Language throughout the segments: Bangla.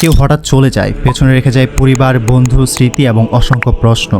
কেউ হঠাৎ চলে যায়, পেছনে রেখে যায় পরিবার, বন্ধু, স্মৃতি এবং অসংখ্য প্রশ্ন।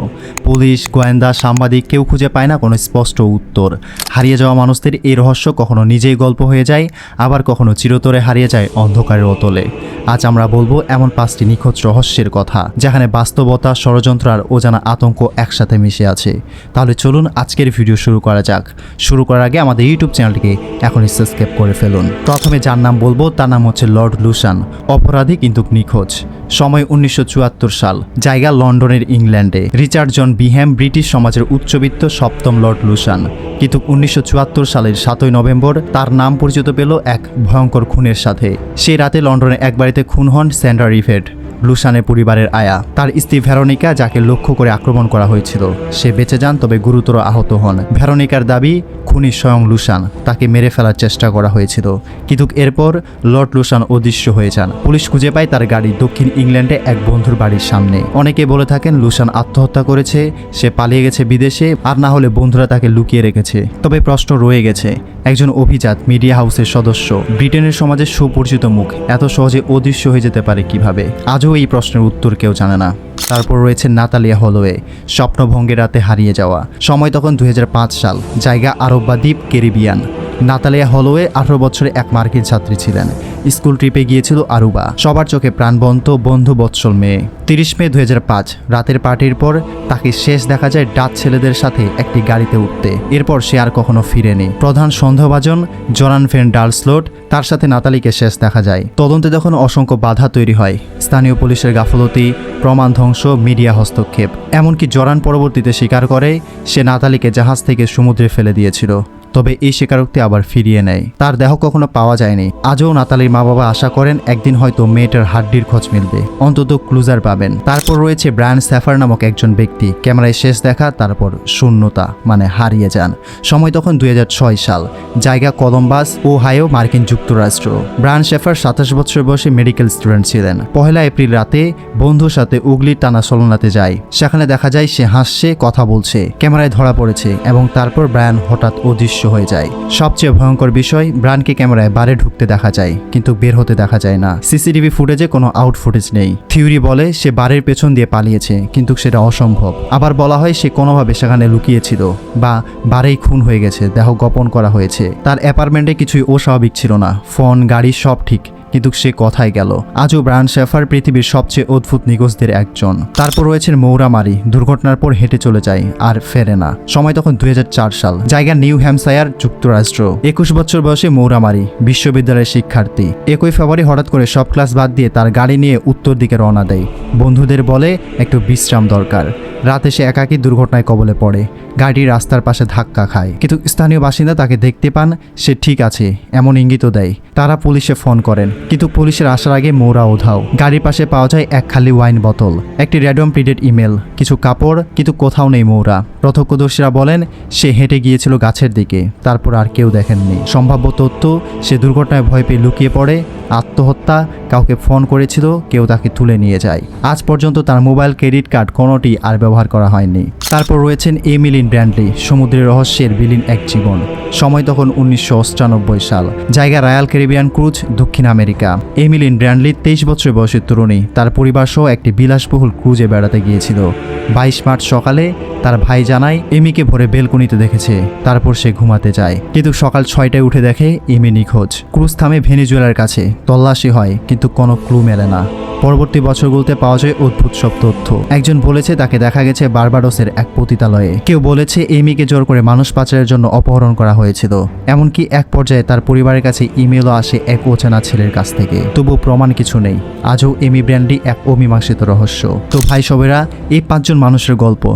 পুলিশ, গোয়েন্দা, সাংবাদিক কেউ খুঁজে পায় না কোনো স্পষ্ট উত্তর। হারিয়ে যাওয়া মানুষদের এই রহস্য কখনো নিজেই গল্প হয়ে যায়, আবার কখনো চিরতরে হারিয়ে যায় অন্ধকারের অতলে। আজ আমরা বলব এমন পাঁচটি নিখোঁজ রহস্যের কথা, যেখানে বাস্তবতা, ষড়যন্ত্র আর অজানা আতঙ্ক একসাথে মিশে আছে। তাহলে চলুন আজকের ভিডিও শুরু করা যাক। শুরু করার আগে আমাদের ইউটিউব চ্যানেলটিকে এখনই সাবস্ক্রাইব করে ফেলুন। প্রথমে যার নাম বলব, তার নাম হচ্ছে লর্ড লুসান অপরাধী কিন্তু নিখোঁজ। সময় উনিশশো চুয়াত্তর সাল, জায়গা লন্ডনের ইংল্যান্ডে। রিচার্ড জন বিহ্যাম ব্রিটিশ সমাজের উচ্চবিত্ত সপ্তম লর্ড লুসান কিন্তু উনিশশো চুয়াত্তর সালের সাতই নভেম্বর তার নাম পরিচিত পেল এক ভয়ঙ্কর খুনের সাথে। সেই রাতে লন্ডনের এক বাড়িতে খুন হন স্যান্ডার রিভেড লুসানের পরিবারের আয়া। তার স্ত্রী ভেরোনিকা, যাকে লক্ষ্য করে আক্রমণ করা হয়েছিল। সে বেঁচে যান, তবে গুরুতর আহত হন। ভেরোনিকার দাবি, খুনি স্বয়ং লুসান তাকে মেরে ফেলার চেষ্টা করা হয়েছিল। কিন্তু এরপর লর্ড লুসান অদৃশ্য হয়ে যান। পুলিশ খুঁজে পায় তার গাড়ি দক্ষিণ ইংল্যান্ডে এক বন্ধুর বাড়ির সামনে। অনেকে বলে থাকেন লুসান আত্মহত্যা করেছে, সে পালিয়ে গেছে বিদেশে, আর না হলে বন্ধুরা তাকে লুকিয়ে রেখেছে। তবে প্রশ্ন রয়ে গেছে, একজন অভিজাত মিডিয়া হাউসের সদস্য, ব্রিটেনের সমাজে সুপরিচিত মুখ, এত সহজে অদৃশ্য হয়ে যেতে পারে কীভাবে? আজও এই প্রশ্নের উত্তর কেউ জানে না। তারপর রয়েছে নাতালিয়া হলোয়ে, স্বপ্নভঙ্গের রাতে হারিয়ে যাওয়া। সময় তখন দুই হাজার পাঁচ সাল, জায়গা আরব বা দ্বীপ ক্যারিবিয়ান। নাতালিয়া হলোয়ে আঠারো বছরে এক মার্কিন ছাত্রী ছিলেন। স্কুল ট্রিপে গিয়েছিল আরুবা। সবার চোখে প্রাণবন্ত বন্ধু বৎসল মেয়ে। তিরিশ মে দু হাজার পাঁচ, রাতের পার্টির পর তাকে শেষ দেখা যায় ডাচ ছেলেদের সাথে একটি গাড়িতে উঠতে। এরপর সে আর কখনো ফিরেনি। প্রধান সন্দেহভাজন জরান ফেন ডালসলোট তার সাথে নাতালিকে শেষ দেখা যায়। তদন্তে তখন অসংখ্য বাধা তৈরি হয়। স্থানীয় পুলিশের গাফলতি, প্রমাণ ধ্বংস, মিডিয়া হস্তক্ষেপ। এমনকি জরান পরবর্তীতে স্বীকার করে, সে নাতালিকে জাহাজ থেকে সমুদ্রে ফেলে দিয়েছিল। তবে এই স্বীকারোক্তি আবার ফিরিয়ে নেয়। তার দেহ কখনো পাওয়া যায়নি। আজও নাতালির মা বাবা আশা করেন একদিন হয়তো মেয়েটার হাড্ডির খোঁজ মিলবে। অন্তত ক্লুজার পাবেন। তারপর রয়েছে ব্রায়ান স্যাফার নামক একজন ব্যক্তি। ক্যামেরায় শেষ দেখা, তারপর শূন্যতা মানে হারিয়ে যান। সময় তখন দুই হাজার ছয় সাল। জায়গা কলম্বাস ও হাইও মার্কিন যুক্তরাষ্ট্র। ব্রায়ান শেফার সাতাশ বছর বয়সে মেডিকেল স্টুডেন্ট ছিলেন। পহেলা এপ্রিল রাতে বন্ধুর সাথে উগলির টানা সলনাতে যায়। সেখানে দেখা যায় সে হাসছে, কথা বলছে, ক্যামেরায় ধরা পড়েছে এবং তারপর ব্রায়ান হঠাৎ অদৃশ্য হয়ে যায়। সবচেয়ে ভয়ঙ্কর বিষয়, ব্রানকে ক্যামেরায় বারে ঢুকতে দেখা যায়, কিন্তু বের হতে দেখা যায় না। সিসিটিভি ফুটেজে কোনো আউট ফুটেজ নেই। থিওরি বলে, সে বারের পেছন দিয়ে পালিয়েছে, কিন্তু সেটা অসম্ভব। আবার বলা হয়, সে কোনোভাবে সেখানে লুকিয়েছিল, বা বারেই খুন হয়ে গেছে, দেহ গোপন করা হয়েছে। তার অ্যাপার্টমেন্টে কিছুই অস্বাভাবিক ছিল না। ফোন, গাড়ি, সব ঠিক। কিন্তু সে কথায় গেল, আজও ব্রায়ান শেফার পৃথিবীর সবচেয়ে অদ্ভুত নিখোঁজদের একজন। তারপর রয়েছেন মৌরামারি, দুর্ঘটনার পর হেঁটে চলে যায় আর ফেরে না। সময় তখন দুই হাজার চার সাল জায়গা নিউ হ্যামসায়ার যুক্তরাষ্ট্র। একুশ বছর বয়সে মৌরামারি, বিশ্ববিদ্যালয়ের শিক্ষার্থী। একই ফেব্রুয়ারি হঠাৎ করে সব ক্লাস বাদ দিয়ে তার গাড়ি নিয়ে উত্তর দিকে রওনা দেয়। বন্ধুদের বলে, একটু বিশ্রাম দরকার। রাতে সে একাকী দুর্ঘটনায় কবলে পড়ে। গাড়ি রাস্তার পাশে ধাক্কা খায়। কিন্তু স্থানীয় বাসিন্দা তাকে দেখতে পান, সে ঠিক আছে, এমন ইঙ্গিতও দেয়। তারা পুলিশে ফোন করেন, কিন্তু পুলিশের আসার আগে মৌরা ওধাও। গাড়ির পাশে পাওয়া যায় এক খালি ওয়াইন বোতল, একটি র্যাডম প্রিডেড ইমেল, কিছু কাপড়, কিন্তু কোথাও নেই মৌরা প্রত্যক্ষদর্শীরা বলেন, সে হেঁটে গিয়েছিল গাছের দিকে, তারপর আর কেউ দেখেননি। সম্ভাব্য তথ্য, সে দুর্ঘটনায় ভয় পেয়ে লুকিয়ে পড়ে। আত্মহত্যা, কাউকে ফোন করেছিল, কেউ তাকে তুলে নিয়ে যায়। আজ পর্যন্ত তার মোবাইল ক্রেডিট কার্ড কোনোটি আর ব্যবহার করা হয়নি। তারপর রয়েছেন এমিলিন ব্র্যান্ডলি, সমুদ্রের রহস্যের বিলীন এক জীবন। সময় তখন উনিশশো সাল। জায়গা রয়্যাল ক্যারিবিয়ান ক্রুজ, দক্ষিণ আমেরিকা। এমিলিন ব্র্যান্ডলি তেইশ বছর বয়সের তরুণী। তার পরিবার সহ একটি বিলাসবহুল ক্রুজে বেড়াতে গিয়েছিল। বাইশ মার্চ সকালে তার ভাই জানায়, এমিকে ভোরে বেলকনিতে দেখেছে, তারপর সে ঘুমাতে যায়। কিন্তু সকাল ছয়টায় উঠে দেখে এমি নিখোঁজ। ক্রুজ থামে ভেনিজুয়েলার কাছে। তল্লাশি হয়, কিন্তু কোনো ক্লু মেলে না। পরবর্তী বছরগুলোতে পাওয়া যায় অদ্ভুত সব তথ্য। একজন বলেছে, তাকে দেখা গেছে বারবাডোসের এক পতিতালয়ে। কেউ বলেছে, এমিকে জোর করে মানুষ পাচারের জন্য অপহরণ করা হয়েছিল। এমনকি এক পর্যায়ে তার পরিবারের কাছে ইমেলও আসে এক অচেনা ছেলের কাছ থেকে। তবু প্রমাণ কিছু নেই। আজও এমি ব্র্যান্ডি এক অমীমাংসিত রহস্য। তো ভাই সবেরা এই পাঁচজন মানুষের গল্প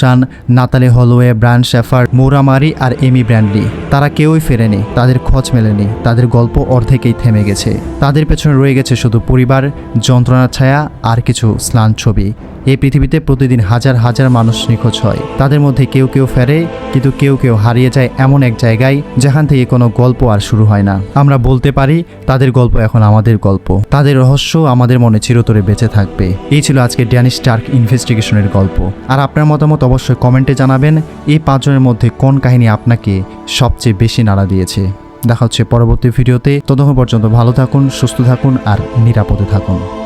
লুডলুসান Natalee Holloway Brian Shaffer Maura Murray আর এমি ব্র্যান্ডলি। তারা কেউই ফেরেনি, তাদের খোঁজ মেলেনি, তাদের গল্প অর্ধেকেই থেমে গেছে। তাদের পেছনে রয়ে গেছে শুধু পরিবার, যন্ত্রণার ছায়া আর কিছু স্নান ছবি। এই পৃথিবীতে প্রতিদিন হাজার হাজার মানুষ নিখোঁজ হয়। তাদের মধ্যে কেউ কেউ ফেরে, কিন্তু কেউ কেউ হারিয়ে যায় এমন এক জায়গায় যেখান থেকে কোনো গল্প আর শুরু হয় না। আমরা বলতে পারি, তাদের গল্প এখন আমাদের গল্প। তাদের রহস্য আমাদের মনে চিরতরে বেঁচে থাকবে। এই ছিল আজকে ড্যানি স্টার্ক ইনভেস্টিগেশনের গল্প। আর আপনার মতামত অবশ্যই কমেন্টে জানাবেন, এই পাঁচজনের মধ্যে কোন কাহিনী আপনাকে সবচেয়ে বেশি নাড়া দিয়েছে। দেখা হচ্ছে পরবর্তী ভিডিওতে। ততক্ষণ পর্যন্ত ভালো থাকুন, সুস্থ থাকুন, আর নিরাপদে থাকুন।